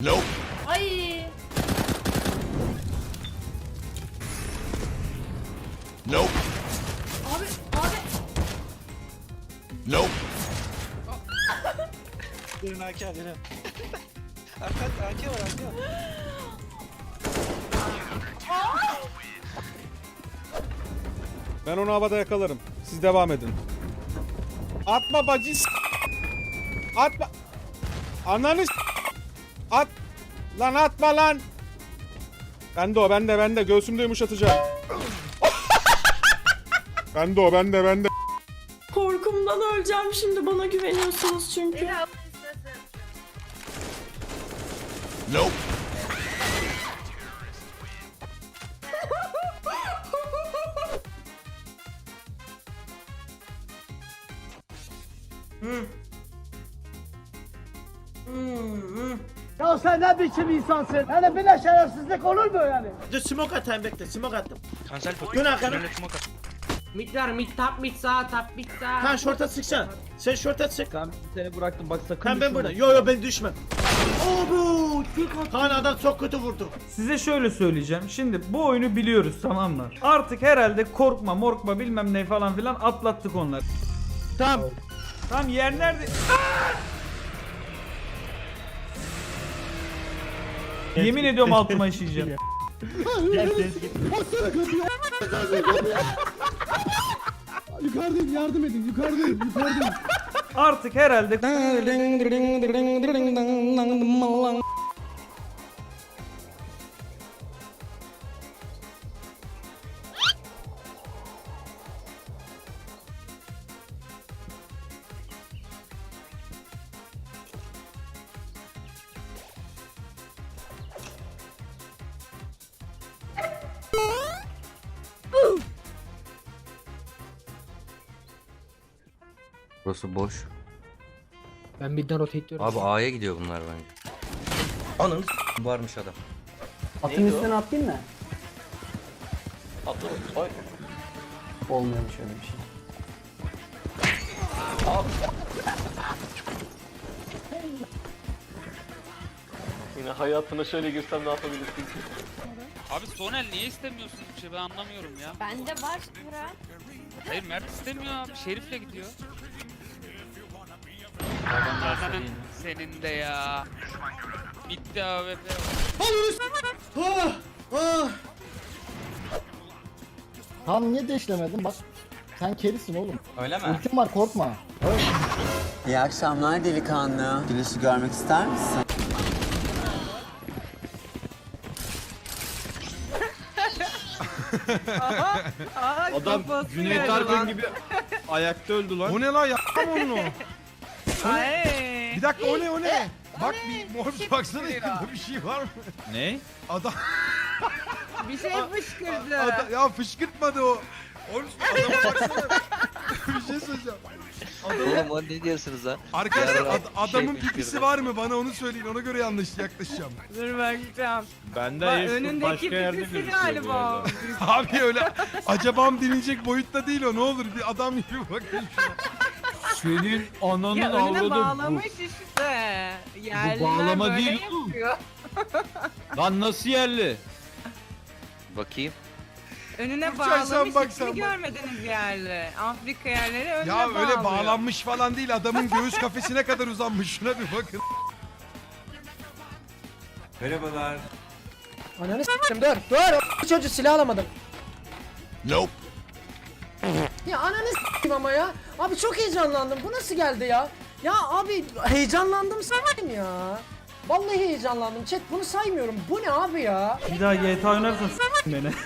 Nope. Ay. Nope. Abi abi. Nope. Durun AK alın. Arka AK var AK var. Ben onu havada yakalarım. Siz devam edin. Atma bacı Atma. Ananı s- At. Lan atma lan. Bende o bende bende. Göğsümde yumuşatacağım. bende o bende bende. Korkumdan öleceğim şimdi bana güveniyorsunuz çünkü. Nope. Ya sen ne biçim insansın? Hani böyle şerefsizlik olur mu yani? Dur smoke atayım bekle smoke attım. Cancel pot. Dön arkana. Smoke at. Mid var mid sağ top mid sağ. Kan short'a sıksan. Sen short'a sık. Tamam seni bıraktım bak sakın Kan ben burada. Yo yo ben düşmem. Oo bu. Kan adam çok kötü vurdu. Size şöyle söyleyeceğim. Şimdi bu oyunu biliyoruz tamam mı? Artık herhalde korkma morkma bilmem ne falan filan atlattık onları. Tamam. Tamam yer nerede? Yemin ediyorum altıma işeyeceğim. Yukarıdayım yardım edin yukarıdayım yukarıdayım. Artık herhalde Burası boş. Ben midden rotate diyorum. Abi A'ya gidiyor bunlar bence. Ananı s- varmış adam. Atın üstüne atlayayım mı? Atla. Olmuyormuş öyle bir şey. Yine hayatına şöyle girsem ne yapabilirsin? Abi Sonel niye istemiyorsun bir şey ben anlamıyorum ya. Bende var bura. Hayır Mert istemiyor abi. Şerif'le gidiyor. Ananın senin de ya. Bitti AWP. Ah. Ah. Tam niye deşlemedin bak. Sen kerisin oğlum. Öyle mi? Ultim var korkma. İyi akşamlar delikanlı. Güneşi görmek ister misin? Adam Cüneyt Arkın gibi ayakta öldü lan. O ne lan yapma onu. Bir dakika o ne o ne? Bak bir mor baksana yakında bir şey var mı? Ne? Adam, Bir şey fışkırdı. ada- ya fışkırtmadı o. Oğlum adama baksana. bir şey söyleyeceğim. Oğlum o ne diyorsunuz ha? Arkadaşlar Yarrak ad- bir şey adamın fışkırdı. pipisi var mı? Bana onu söyleyin. Ona göre yanlış yaklaşacağım. Dur bakacağım. Bende Önündeki pipisi galiba. Abi öyle acabam denilecek boyutta değil o. Ne olur bir adam gibi bakın şuna. Senin ananın Ya önüne avladı bağlamış işte. Yerliler bağlama böyle değil yapıyor. Lan nasıl yerli? Bakayım. Önüne Uçarsan bağlamış bak sen bak. görmediniz yerli? Afrika yerleri önüne Ya öyle bağlıyor. bağlanmış falan değil. Adamın göğüs kafesine kadar uzanmış. Şuna bir bakın. Ananı s**tim dur dur. Çocuğu silah alamadım. Nope. Ya ananı s**tim ama ya. Abi çok heyecanlandım. Bu nasıl geldi ya? Ya abi heyecanlandım s**tim ya. Vallahi heyecanlandım. Chat bunu saymıyorum. Bu ne abi ya? Bir daha GTA oynarsan s- beni.